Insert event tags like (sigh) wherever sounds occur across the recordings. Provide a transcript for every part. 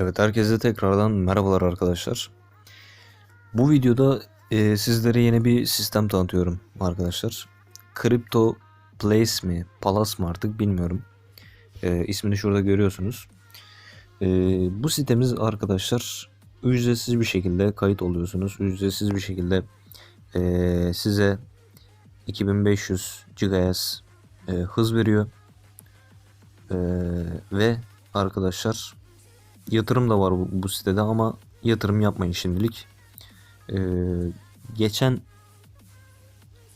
Evet herkese tekrardan merhabalar arkadaşlar. Bu videoda e, sizlere yeni bir sistem tanıtıyorum arkadaşlar. Crypto Place mi, Palace mı artık bilmiyorum. E, ismini şurada görüyorsunuz. E, bu sitemiz arkadaşlar ücretsiz bir şekilde kayıt oluyorsunuz. Ücretsiz bir şekilde e, size 2500 GHz e, hız veriyor. E, ve arkadaşlar yatırım da var bu, bu sitede ama yatırım yapmayın şimdilik. Ee, geçen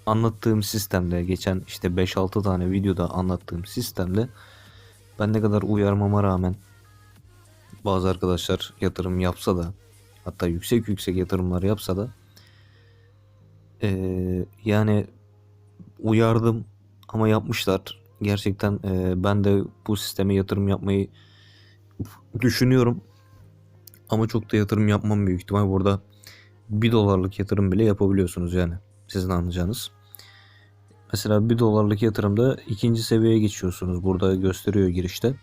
anlattığım sistemde, geçen işte 5-6 tane videoda anlattığım sistemde ben ne kadar uyarmama rağmen bazı arkadaşlar yatırım yapsa da hatta yüksek yüksek yatırımlar yapsa da ee, yani uyardım ama yapmışlar. Gerçekten ee, ben de bu sisteme yatırım yapmayı düşünüyorum. Ama çok da yatırım yapmam büyük ihtimal burada 1 dolarlık yatırım bile yapabiliyorsunuz yani. Sizin anlayacağınız. Mesela 1 dolarlık yatırımda ikinci seviyeye geçiyorsunuz. Burada gösteriyor girişte.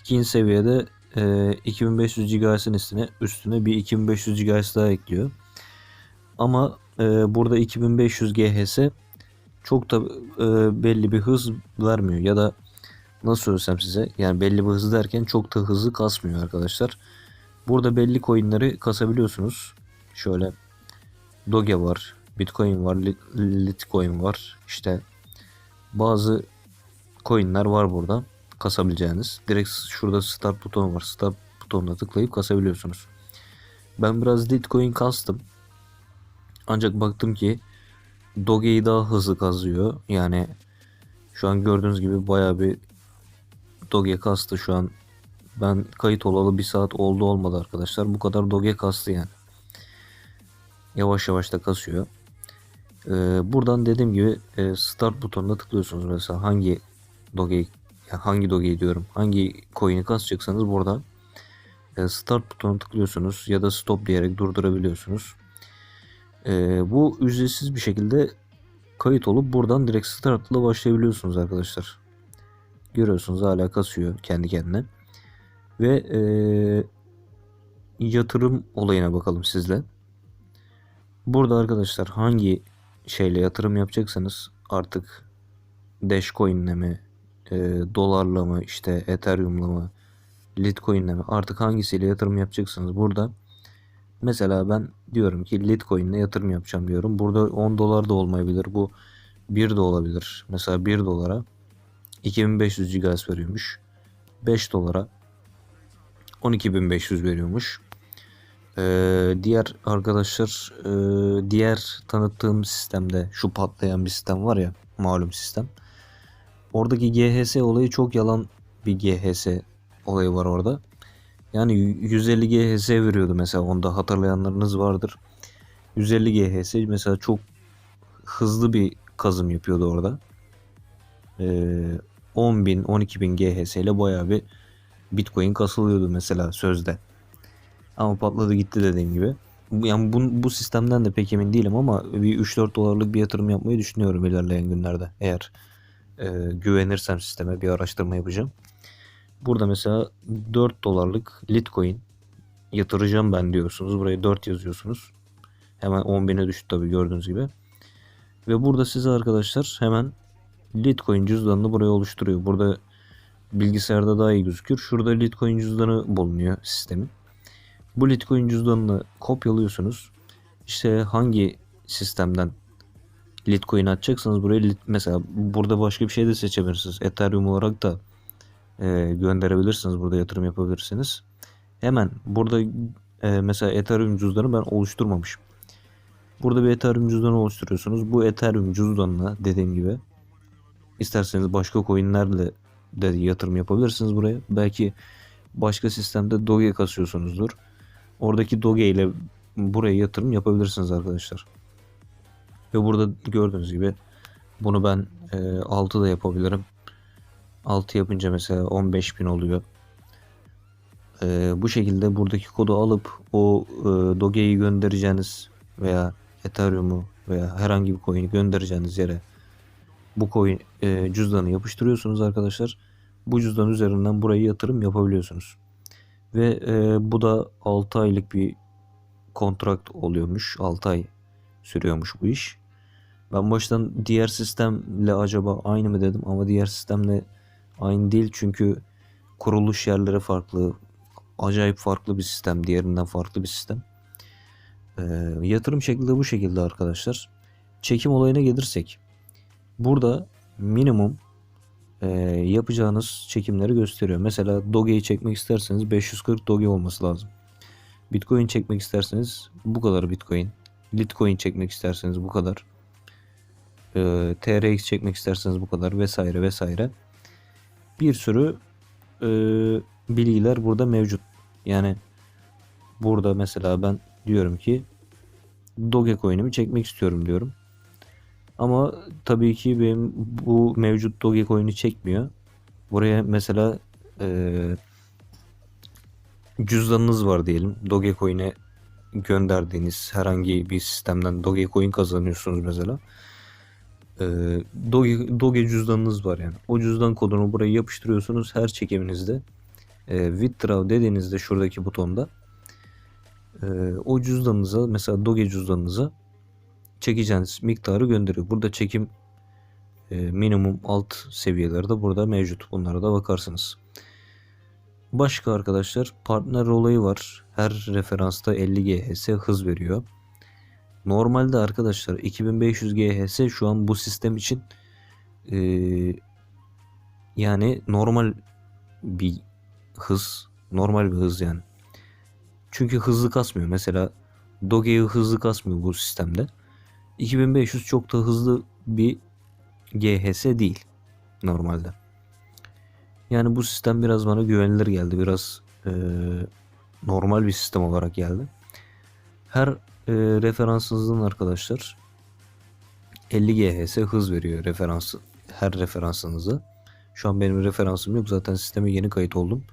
İkinci seviyede e, 2500 GHz'in üstüne, üstüne bir 2500 GHz daha ekliyor. Ama e, burada 2500 GHz çok da e, belli bir hız vermiyor. Ya da nasıl söylesem size yani belli bir hız derken çok da hızlı kasmıyor arkadaşlar. Burada belli coinleri kasabiliyorsunuz. Şöyle Doge var, Bitcoin var, Litecoin var. İşte bazı coinler var burada kasabileceğiniz. Direkt şurada start butonu var. Start butonuna tıklayıp kasabiliyorsunuz. Ben biraz Litecoin kastım. Ancak baktım ki Doge'yi daha hızlı kazıyor. Yani şu an gördüğünüz gibi baya bir Doge kastı şu an. Ben kayıt olalı bir saat oldu olmadı arkadaşlar. Bu kadar Doge kastı yani. Yavaş yavaş da kasıyor. Ee, buradan dediğim gibi e, start butonuna tıklıyorsunuz mesela hangi Doge'yi yani hangi Doge'yi diyorum hangi coin'i kasacaksanız burada e, start butonuna tıklıyorsunuz ya da stop diyerek durdurabiliyorsunuz. E, bu ücretsiz bir şekilde kayıt olup buradan direkt startla başlayabiliyorsunuz arkadaşlar. Görüyorsunuz hala kasıyor kendi kendine. Ve e, yatırım olayına bakalım sizle. Burada arkadaşlar hangi şeyle yatırım yapacaksanız artık Dashcoin'le mi, e, dolarla mı, işte Ethereum'la mı, Litecoin'le mi artık hangisiyle yatırım yapacaksanız burada mesela ben diyorum ki Litecoin'le yatırım yapacağım diyorum. Burada 10 dolar da olmayabilir. Bu 1 de olabilir. Mesela 1 dolara 2500 GHz veriyormuş. 5 dolara 12500 veriyormuş. Ee, diğer arkadaşlar e, diğer tanıttığım sistemde şu patlayan bir sistem var ya malum sistem. Oradaki GHS olayı çok yalan bir GHS olayı var orada. Yani 150 GHS veriyordu mesela onda hatırlayanlarınız vardır. 150 GHS mesela çok hızlı bir kazım yapıyordu orada. Ee, 10.000 12.000 GHS ile bayağı bir Bitcoin kasılıyordu mesela sözde. Ama patladı gitti dediğim gibi. Yani bu, bu sistemden de pek emin değilim ama bir 3-4 dolarlık bir yatırım yapmayı düşünüyorum ilerleyen günlerde. Eğer e, güvenirsem sisteme bir araştırma yapacağım. Burada mesela 4 dolarlık Litecoin yatıracağım ben diyorsunuz. Buraya 4 yazıyorsunuz. Hemen 10.000'e düştü tabii gördüğünüz gibi. Ve burada size arkadaşlar hemen Litecoin cüzdanını buraya oluşturuyor. Burada bilgisayarda daha iyi gözükür. Şurada Litecoin cüzdanı bulunuyor sistemin. Bu Litecoin cüzdanını kopyalıyorsunuz. İşte hangi sistemden Litecoin atacaksanız buraya mesela burada başka bir şey de seçebilirsiniz. Ethereum olarak da e, gönderebilirsiniz. Burada yatırım yapabilirsiniz. Hemen burada e, mesela Ethereum cüzdanı ben oluşturmamışım. Burada bir Ethereum cüzdanı oluşturuyorsunuz. Bu Ethereum cüzdanına dediğim gibi isterseniz başka coinlerle de yatırım yapabilirsiniz buraya. Belki başka sistemde Doge kasıyorsunuzdur. Oradaki Doge ile buraya yatırım yapabilirsiniz arkadaşlar. Ve burada gördüğünüz gibi bunu ben e, 6 da yapabilirim. 6 yapınca mesela 15.000 oluyor. E, bu şekilde buradaki kodu alıp o e, Doge'yi göndereceğiniz veya Ethereum'u veya herhangi bir coin'i göndereceğiniz yere bu coin e, cüzdanı yapıştırıyorsunuz arkadaşlar. Bu cüzdan üzerinden buraya yatırım yapabiliyorsunuz. Ve e, bu da 6 aylık bir kontrakt oluyormuş. 6 ay sürüyormuş bu iş. Ben baştan diğer sistemle acaba aynı mı dedim ama diğer sistemle aynı değil çünkü kuruluş yerleri farklı. Acayip farklı bir sistem. Diğerinden farklı bir sistem. Ee, yatırım şekli de bu şekilde arkadaşlar. Çekim olayına gelirsek. Burada minimum e, yapacağınız çekimleri gösteriyor. Mesela Doge'yi çekmek isterseniz 540 Doge olması lazım. Bitcoin çekmek isterseniz bu kadar Bitcoin. Litecoin çekmek isterseniz bu kadar. Ee, TRX çekmek isterseniz bu kadar vesaire vesaire. Bir sürü e, bilgiler burada mevcut. Yani burada mesela ben diyorum ki Dogecoin'imi çekmek istiyorum diyorum. Ama tabii ki benim bu mevcut Dogecoin'i çekmiyor. Buraya mesela e, cüzdanınız var diyelim. Dogecoin'e gönderdiğiniz herhangi bir sistemden Dogecoin kazanıyorsunuz mesela. E, Doge, Doge cüzdanınız var yani. O cüzdan kodunu buraya yapıştırıyorsunuz her çekiminizde. E, withdraw dediğinizde şuradaki butonda e, o cüzdanınıza mesela Doge cüzdanınıza çekeceğiniz miktarı gönderiyor. Burada çekim e, minimum alt seviyeleri de burada mevcut. Bunlara da bakarsınız. Başka arkadaşlar partner olayı var. Her referansta 50 GHz hız veriyor. Normalde arkadaşlar 2500 GHz şu an bu sistem için e, yani normal bir hız. Normal bir hız yani. Çünkü hızlı kasmıyor. Mesela Doge'yi hızlı kasmıyor bu sistemde. 2500 çok da hızlı bir GHS değil normalde. Yani bu sistem biraz bana güvenilir geldi. Biraz e, normal bir sistem olarak geldi. Her e, referansınızın arkadaşlar 50 GHz hız veriyor referansı her referansınıza. Şu an benim referansım yok. Zaten sisteme yeni kayıt oldum.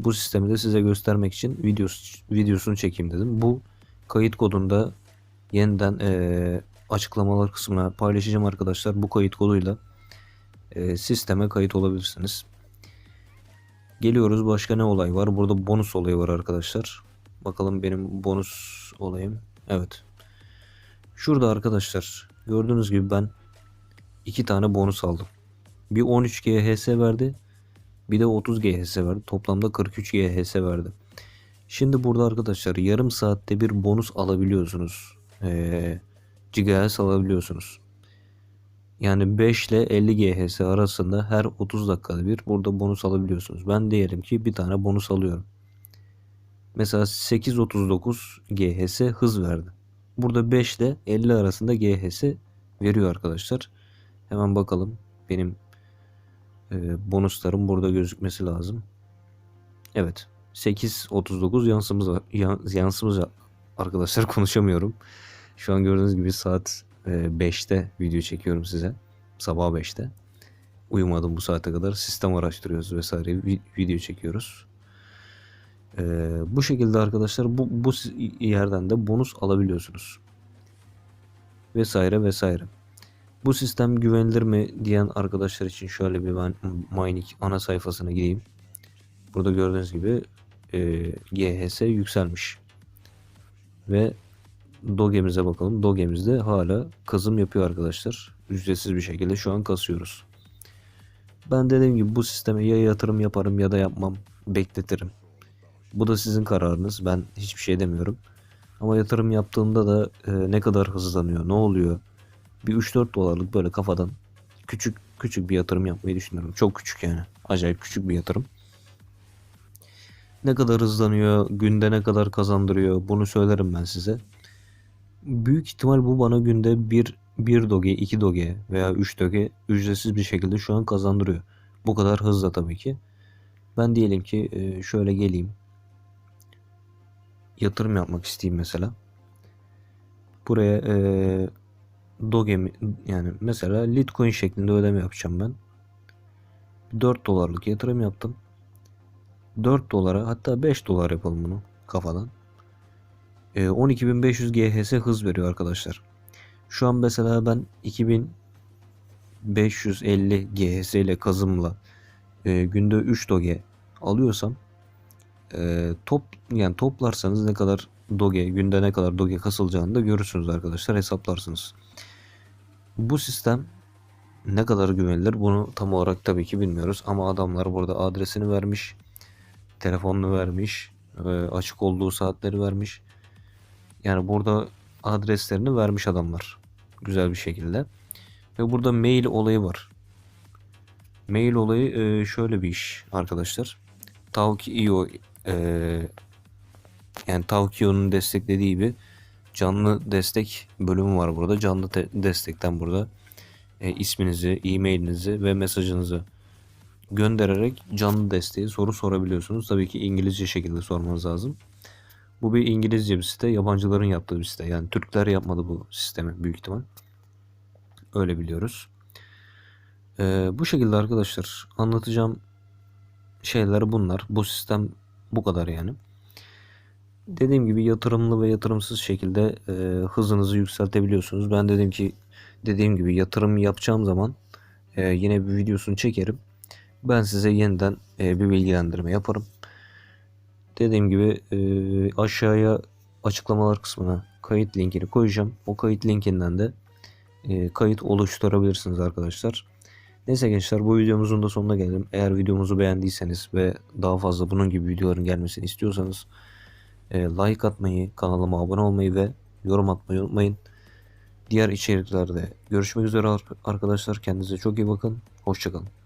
Bu sistemi de size göstermek için videos, videosunu çekeyim dedim. Bu kayıt kodunda yeniden e, açıklamalar kısmına paylaşacağım arkadaşlar. Bu kayıt koduyla e, sisteme kayıt olabilirsiniz. Geliyoruz başka ne olay var? Burada bonus olayı var arkadaşlar. Bakalım benim bonus olayım. Evet. Şurada arkadaşlar gördüğünüz gibi ben iki tane bonus aldım. Bir 13 GHS verdi. Bir de 30 GHS verdi. Toplamda 43 GHS verdi. Şimdi burada arkadaşlar yarım saatte bir bonus alabiliyorsunuz. Ee, GHz alabiliyorsunuz. Yani 5 ile 50 GHz arasında her 30 dakikada bir burada bonus alabiliyorsunuz. Ben diyelim ki bir tane bonus alıyorum. Mesela 8.39 GHz hız verdi. Burada 5 ile 50 arasında GHz veriyor arkadaşlar. Hemen bakalım. Benim e, bonuslarım burada gözükmesi lazım. Evet. 8.39 yansımız. Yansımız arkadaşlar (laughs) konuşamıyorum. Şu an gördüğünüz gibi saat 5'te video çekiyorum size. Sabah 5'te. Uyumadım bu saate kadar. Sistem araştırıyoruz vesaire. Video çekiyoruz. Ee, bu şekilde arkadaşlar bu, bu yerden de bonus alabiliyorsunuz. Vesaire vesaire. Bu sistem güvenilir mi diyen arkadaşlar için şöyle bir ben Mining ana sayfasına gireyim. Burada gördüğünüz gibi e, GHS yükselmiş. Ve Doge'mize bakalım. Doge'mizde hala kazım yapıyor arkadaşlar. Ücretsiz bir şekilde şu an kasıyoruz. Ben dediğim gibi bu sisteme ya yatırım yaparım ya da yapmam. Bekletirim. Bu da sizin kararınız. Ben hiçbir şey demiyorum. Ama yatırım yaptığımda da e, ne kadar hızlanıyor, ne oluyor? Bir 3-4 dolarlık böyle kafadan küçük küçük bir yatırım yapmayı düşünüyorum. Çok küçük yani. Acayip küçük bir yatırım. Ne kadar hızlanıyor, günde ne kadar kazandırıyor bunu söylerim ben size. Büyük ihtimal bu bana günde 1 1 doge, 2 doge veya 3 doge ücretsiz bir şekilde şu an kazandırıyor. Bu kadar hızla tabii ki. Ben diyelim ki e, şöyle geleyim. Yatırım yapmak isteyeyim mesela. Buraya e, doge yani mesela Litecoin şeklinde ödeme yapacağım ben. 4 dolarlık yatırım yaptım. 4 dolara hatta 5 dolar yapalım bunu kafadan. 12.500 GHz hız veriyor arkadaşlar. Şu an mesela ben 2550 GHz ile kazımla e, günde 3 doge alıyorsam e, top yani toplarsanız ne kadar doge günde ne kadar doge kasılacağını da görürsünüz arkadaşlar hesaplarsınız. Bu sistem ne kadar güvenilir bunu tam olarak tabii ki bilmiyoruz ama adamlar burada adresini vermiş, telefonunu vermiş, e, açık olduğu saatleri vermiş. Yani burada adreslerini vermiş adamlar güzel bir şekilde. Ve burada mail olayı var. Mail olayı e, şöyle bir iş arkadaşlar. Tavki.io e, yani Tavkio'nun desteklediği bir canlı destek bölümü var burada. Canlı te- destekten burada e, isminizi, e-mailinizi ve mesajınızı göndererek canlı desteği soru sorabiliyorsunuz. Tabii ki İngilizce şekilde sormanız lazım. Bu bir İngilizce bir site. Yabancıların yaptığı bir site. Yani Türkler yapmadı bu sistemi büyük ihtimal. Öyle biliyoruz. Ee, bu şekilde arkadaşlar anlatacağım şeyler bunlar. Bu sistem bu kadar yani. Dediğim gibi yatırımlı ve yatırımsız şekilde e, hızınızı yükseltebiliyorsunuz. Ben dedim ki dediğim gibi yatırım yapacağım zaman e, yine bir videosunu çekerim. Ben size yeniden e, bir bilgilendirme yaparım. Dediğim gibi e, aşağıya açıklamalar kısmına kayıt linkini koyacağım. O kayıt linkinden de e, kayıt oluşturabilirsiniz arkadaşlar. Neyse gençler bu videomuzun da sonuna geldim. Eğer videomuzu beğendiyseniz ve daha fazla bunun gibi videoların gelmesini istiyorsanız e, like atmayı, kanalıma abone olmayı ve yorum atmayı unutmayın. Diğer içeriklerde görüşmek üzere arkadaşlar. Kendinize çok iyi bakın. Hoşçakalın.